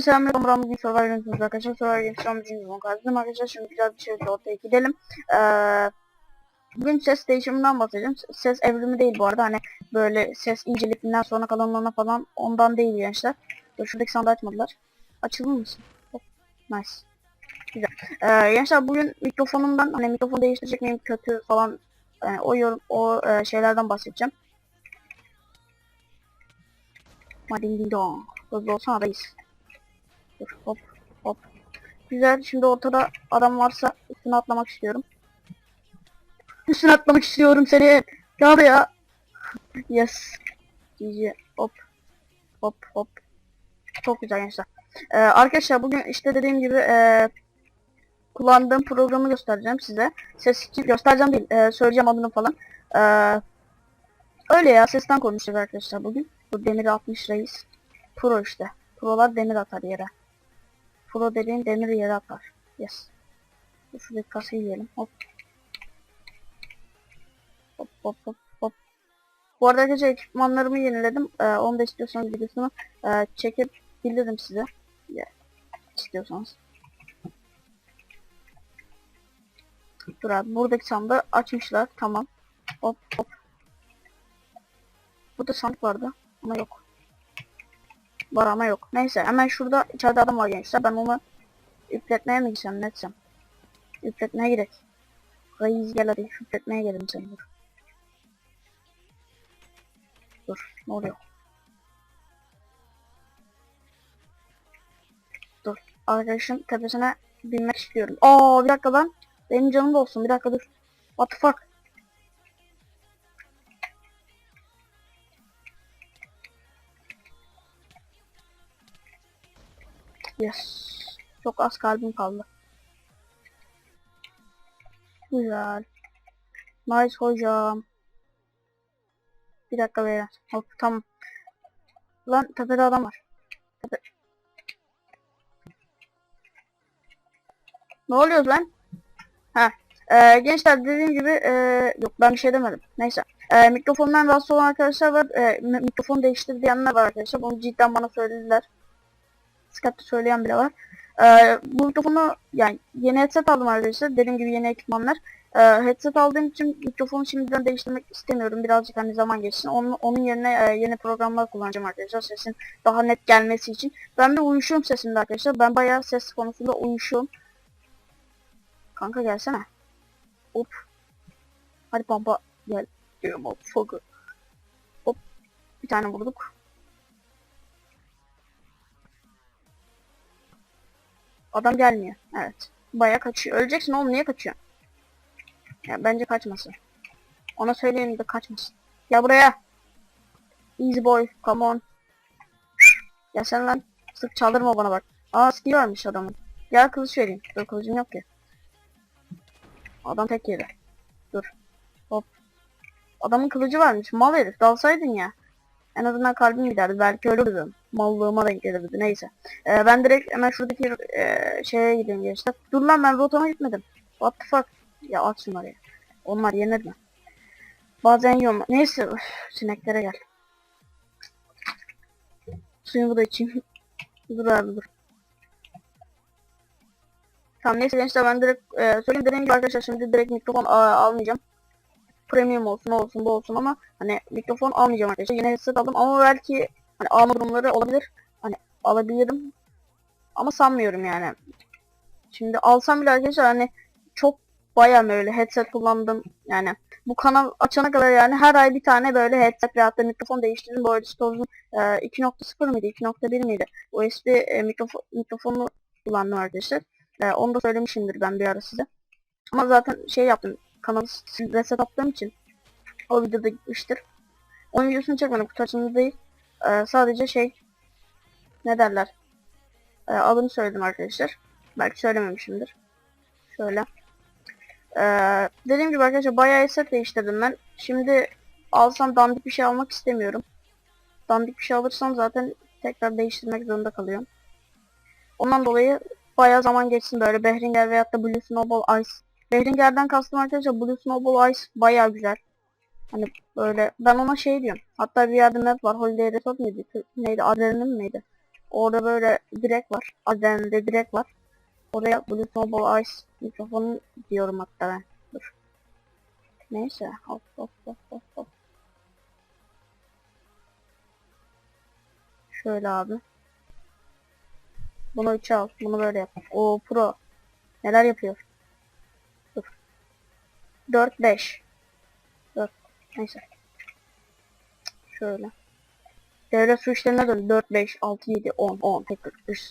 ben selamlar. Ben bugün Survivor Games'imiz arkadaşlar. Games son birinci sezon kazdım arkadaşlar. Şimdi güzel bir şey ortaya gidelim. Ee, bugün ses değişiminden bahsedeceğim. Ses evrimi değil bu arada. Hani böyle ses inceliğinden sonra kalanlarına falan ondan değil gençler. Dur şuradaki sandığı açmadılar. Açılır mısın? Hop. Nice. Güzel. Ee, gençler bugün mikrofonumdan hani mikrofon değiştirecek miyim kötü falan yani o yorum o e, şeylerden bahsedeceğim. Mading ding dong. Hızlı olsana reis. Dur hop hop. Güzel şimdi ortada adam varsa üstüne atlamak istiyorum. Üstüne atlamak istiyorum seni. Gel buraya. Yes. GG hop. Hop hop. Çok güzel gençler. Ee, arkadaşlar bugün işte dediğim gibi ee, kullandığım programı göstereceğim size. Ses göstereceğim değil. ee, söyleyeceğim adını falan. Ee, öyle ya sesten konuşacağız arkadaşlar bugün. Bu demir 60 reis. Pro işte. Prolar demir atar yere. Pro dediğin demir yere atar. Yes. Şuradaki kasayı yiyelim. Hop. Hop hop hop hop. Bu arada arkadaşlar ekipmanlarımı yeniledim. Ee, onu da istiyorsanız videosunu e, çekip bildiririm size. Ya, istiyorsanız. Dur abi buradaki sandığı açmışlar. Tamam. Hop hop. Burada sandık vardı ama yok. Var ama yok. Neyse hemen şurada içeride adam var gençler. Ben onu üpletmeye mi gitsem ne etsem? Üpletmeye gerek. Reis gel hadi üpletmeye gelin sen dur. Dur ne oluyor? Dur arkadaşım tepesine binmek istiyorum. Aa bir dakika lan. Benim canım da olsun bir dakika dur. What the fuck? Yes. Çok az kalbim kaldı. Güzel. Nice hocam. Bir dakika beyler. Hop tamam. Lan tepede adam var. Tepe... Ne oluyor lan? Ha. Ee, gençler dediğim gibi ee, yok ben bir şey demedim. Neyse. Ee, mikrofondan rahatsız olan arkadaşlar var. Ee, mikrofon değiştir diyenler var arkadaşlar. Bunu cidden bana söylediler. Skype'da söyleyen bile var. Ee, bu mikrofonu yani yeni headset aldım arkadaşlar. Dediğim gibi yeni ekipmanlar. Ee, headset aldığım için mikrofonu şimdiden değiştirmek istemiyorum. Birazcık hani zaman geçsin. Onun, onun yerine e, yeni programlar kullanacağım arkadaşlar. Sesin daha net gelmesi için. Ben de uyuşuyorum sesimde arkadaşlar. Ben bayağı ses konusunda uyuşuyorum. Kanka gelsene. Hop. Hadi pampa gel. Gel motherfucker. Hop. Bir tane vurduk. Adam gelmiyor. Evet. Baya kaçıyor. Öleceksin oğlum niye kaçıyorsun? Ya bence kaçmasın. Ona söyleyin de kaçmasın. Ya buraya. Easy boy. Come on. Ya sen lan. Sık çaldırma bana bak. Aa skill varmış adamın. Gel kılıç vereyim. Dur kılıcım yok ki. Adam tek yedi. Dur. Hop. Adamın kılıcı varmış. Mal herif. Dalsaydın ya. En azından kalbim giderdi. Belki ölürdüm. Mallığıma denk gelirdi. Neyse. Ee, ben direkt hemen şuradaki e, şeye gideyim gençler. Dur lan ben rotama gitmedim. What the fuck? Ya at şunları. Onlar yenir mi? Bazen yiyorum. Neyse. Üf, sineklere gel. Suyumu da içeyim. dur abi dur. Tamam neyse gençler ben direkt e, söyleyeyim dediğim gibi arkadaşlar şimdi direkt mikrofon almayacağım. Premium olsun olsun bu olsun ama hani mikrofon almayacağım arkadaşlar. Yine headset aldım ama belki hani alma durumları olabilir. Hani alabilirim. Ama sanmıyorum yani. Şimdi alsam bile arkadaşlar hani çok bayağı böyle headset kullandım. Yani bu kanal açana kadar yani her ay bir tane böyle headset veyahut da mikrofon değiştirdim. Bu arada Stores'un e, 2.0 mıydı 2.1 miydi? USB e, mikrofon, mikrofonu kullandım arkadaşlar. E, onu da söylemişimdir ben bir ara size. Ama zaten şey yaptım kanalı reset attığım için o videoda gitmiştir. Onun videosunu çekmedim kutu açımı değil. Ee, sadece şey ne derler ee, adını söyledim arkadaşlar. Belki söylememişimdir. Şöyle. Ee, dediğim gibi arkadaşlar bayağı set değiştirdim ben. Şimdi alsam dandik bir şey almak istemiyorum. Dandik bir şey alırsam zaten tekrar değiştirmek zorunda kalıyorum. Ondan dolayı bayağı zaman geçsin böyle Behringer veyahut da Blue Snowball Ice Behringer'den kastım arkadaşlar Blue Snowball Ice baya güzel. Hani böyle ben ona şey diyorum. Hatta bir yerde map var Holiday Resort mıydı? Neydi? Adrenalin miydi? Orada böyle direk var. Adende direk var. Oraya Bluetooth Mobile Ice mikrofonu diyorum hatta ben. Dur. Neyse. Hop hop hop hop hop. Şöyle abi. Bunu 3'e al. Bunu böyle yap. O pro. Neler yapıyor? Dur. 4 5. 4. Neyse. Şöyle. Devlet su işlerine dön. 4 5 6 7 10 10 tekrar. Üş.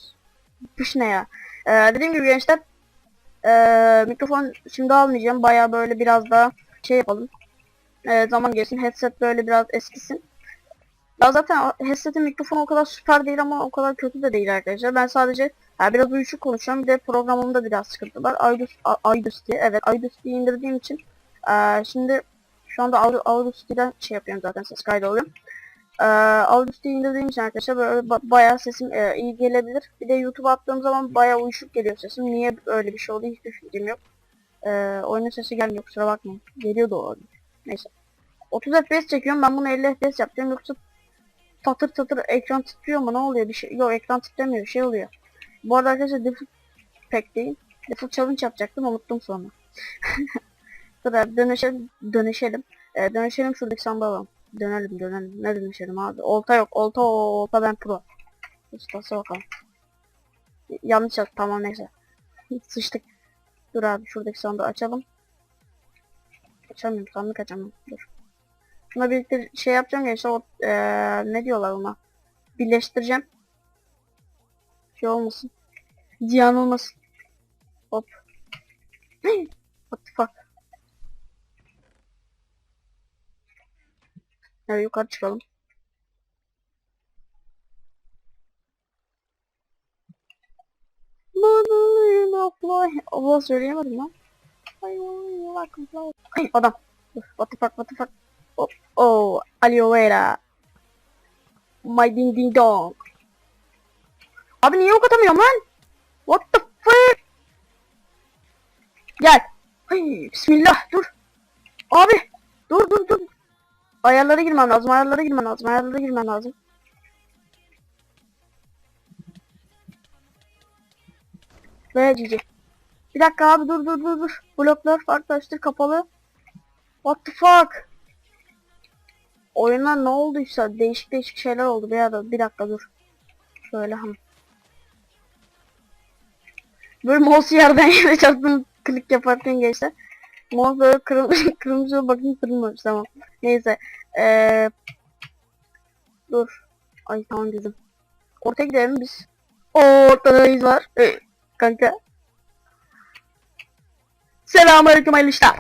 Üş ne ya? Ee, dediğim gibi gençler ee, mikrofon şimdi almayacağım. Baya böyle biraz daha şey yapalım. Ee, zaman geçsin. Headset böyle biraz eskisin. Ya zaten headset'in mikrofonu o kadar süper değil ama o kadar kötü de değil arkadaşlar. Ben sadece ya biraz uyuşuk konuşuyorum. Bir de programımda biraz sıkıntı var. Audus, Audacity. Evet Audacity'yi indirdiğim için ee, şimdi şu anda Aud- Audacity'den şey yapıyorum zaten ses kaydı alıyorum. Ee, Audacity'yi indirdiğim için arkadaşlar böyle ba- bayağı sesim e, iyi gelebilir. Bir de YouTube'a attığım zaman bayağı uyuşuk geliyor sesim. Niye öyle bir şey oldu hiçbir fikrim yok. Ee, oyunun sesi gelmiyor kusura bakmayın. Geliyor da o. Neyse. 30 FPS çekiyorum ben bunu 50 FPS yapacağım yoksa tatır tatır ekran titriyor mu ne oluyor bir şey yok ekran titremiyor bir şey oluyor. Bu arada arkadaşlar default pek değil. Default challenge yapacaktım unuttum sonra. Abi dönüşelim dönüşelim. Ee, dönüşelim şuradaki sandığı alalım. Dönelim dönelim. Ne dönüşelim abi? Olta yok. Olta olta ben pro. Ustası bakalım. Yanlış yaptım tamam neyse. Sıçtık. Dur abi şuradaki sandığı açalım. Açamıyorum sandık açamıyorum. Dur. Şuna birlikte şey yapacağım ya işte o eee, ne diyorlar ona. Birleştireceğim. Şey olmasın. Ziyan olmasın. Hop. What the fuck. Evet yukarı çıkalım. Allah söyleyemedim lan. Ay adam. What the fuck what the fuck. Oh, oh aloe vera. My ding ding dong. Abi niye ok atamıyorum lan? What the fuck? Gel. Ay, bismillah dur. Abi dur dur dur. Ayarlara girmem lazım. Ayarlara girmem lazım. Ayarlara girmem lazım. Ve cici. Bir dakika abi dur dur dur dur. Bloklar farklılaştır kapalı. What the fuck? Oyuna ne olduysa değişik değişik şeyler oldu bir arada. Bir dakika dur. Şöyle ham. Böyle mouse yerden yere çarptım klik yaparken geçti. Mouse böyle kırmızı kırmızı bakın kırılmamış tamam. Neyse. Ee, dur. Ay tamam dedim. Ortaya gidelim biz. Ortada reis var. Ee, kanka. Selamünaleyküm hayırlı işler.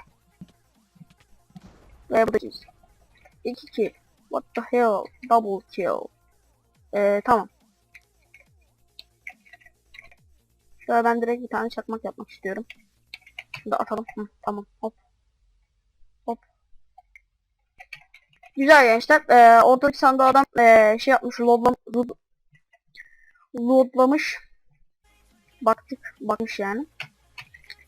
Ve bu da çiz. 2 kill. What the hell? Double kill. Ee, tamam. Şöyle ben direkt bir tane çakmak yapmak istiyorum. Şunu da atalım. Hı, tamam. Hop. Hop. Güzel gençler. Ee, ortadaki sandığı adam ee, şey yapmış. Loadlam load, loadlamış. Baktık. Bakmış yani.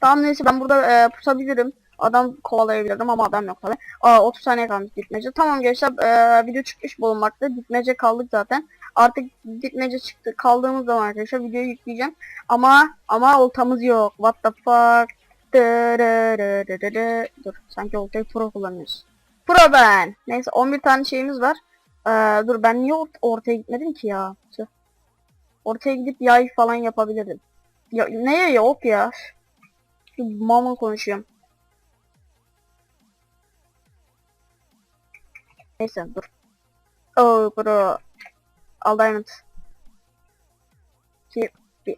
Tamam neyse ben burada ee, pusabilirim. Adam kovalayabilirim ama adam yok tabi. Aa 30 saniye kalmış gitmece. Tamam gençler ee, video çıkmış bulunmakta. Gitmece kaldık zaten. Artık gitmece çıktı. Kaldığımız zaman arkadaşlar videoyu yükleyeceğim. Ama ama oltamız yok. What the fuck? Dur sanki oltayı pro kullanıyoruz. Pro ben. Neyse 11 tane şeyimiz var. Ee, dur ben niye ort- ortaya gitmedim ki ya? Tüh. Ortaya gidip yay falan yapabilirdim. Ya neye yok ya? Mama konuşuyorum. Neyse dur. Oh bro. Al diamond. 2 1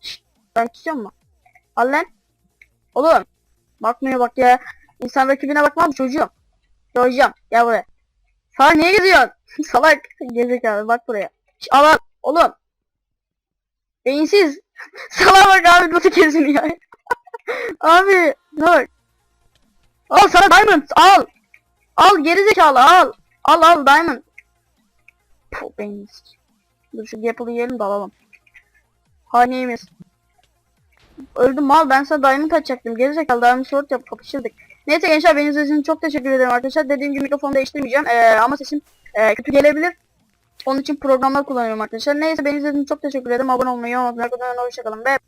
Şşt, ben tutuyor mu? Al lan. Oğlum. Bakmıyor bak ya. İnsan rakibine bakmaz çocuğum. Çocuğum gel buraya. Salak niye geziyorsun? Salak. Gezekalı bak buraya. Şş, al al. Oğlum. Beyinsiz. Salak bak abi nasıl geziniyor. abi bak. Al sana diamond al. Al gerizekalı al. Al al diamond. Puh beyinsiz. Dur şu Gapple'ı yiyelim de alalım. Haneyimiz. Öldüm mal ben sana diamond açacaktım. Gerizekalı diamond sword yapıp kapışırdık. Neyse gençler benim için çok teşekkür ederim arkadaşlar. Dediğim gibi mikrofonu değiştirmeyeceğim. Ee, ama sesim e, kötü gelebilir. Onun için programlar kullanıyorum arkadaşlar. Neyse beni izlediğiniz çok teşekkür ederim. Abone olmayı unutmayın. Hoşçakalın ve